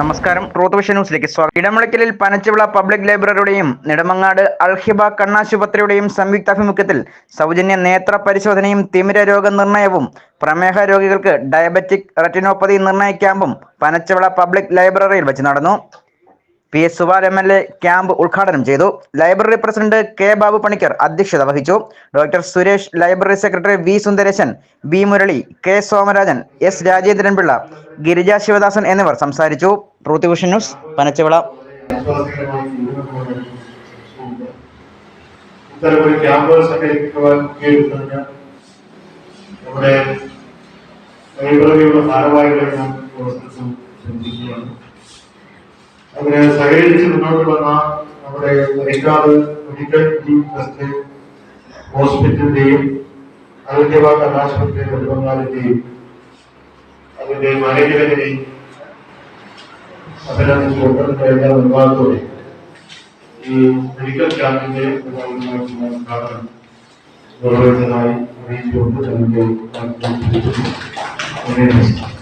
നമസ്കാരം. Truth vision ന്യൂസിലേക്ക് സ്വാഗതം. ഇടമുളയ്ക്കലിൽ പനച്ചവിള പബ്ലിക് ലൈബ്രറിയുടെയും നെടുമങ്ങാട് അൽഹിബ കണ്ണാശുപത്രിയുടെയും സംയുക്താഭിമുഖ്യത്തിൽ സൗജന്യ നേത്ര പരിശോധനയും തിമിര രോഗനിർണയവും പ്രമേഹ രോഗികൾക്ക് ഡയബറ്റിക് റെറ്റിനോപ്പതി നിർണയ ക്യാമ്പും പനച്ചവിള പബ്ലിക് ലൈബ്രറിയിൽ വെച്ച് നടന്നു. P S Subal M L A camp ഉദ്ഘാടനം ചെയ്തു. Library president K Babu Panicker അധ്യക്ഷത വഹിച്ചു. Doctor Suresh library secretary V Sundaresan B Murali K Somarajan S Rajendranpillai Girija Sivadasan എന്നിവർ സംസാരിച്ചു. Truth news Panachavila. ഇത്തരമൊരു ക്യാമ്പ് സംഘടിപ്പിക്കുവാൻ മുൻകൈയെടുത്തതിന് നമ്മുടെ ലൈബ്രറിയുടെ ഭാരവാഹികളെ ഞാൻ പ്രവർത്തിച്ചു ശ്രദ്ധിക്കുകയാണ് അതിന് സഹകരിച്ച് മുന്നോട്ട് വന്ന നമ്മുടെ മരിക്കാട് മെഡിക്കൽ ടീം ട്രസ്റ്റ് ഹോസ്പിറ്റലിന്റെയും അതിന്റെ കലാശുപത്രി കുടുംബങ്ങളിന്റെയും അതിന്റെ മാനേജ്മെന്റിനെയും അഭിനന്ദിച്ചുകൊണ്ട് നിർമ്മാണത്തോടെ ഈ മെഡിക്കൽ ക്യാമ്പിന്റെ ഉദ്ഘാടനം നിർവഹിച്ചതായി അറിയിച്ചുകൊണ്ട് എനിക്ക്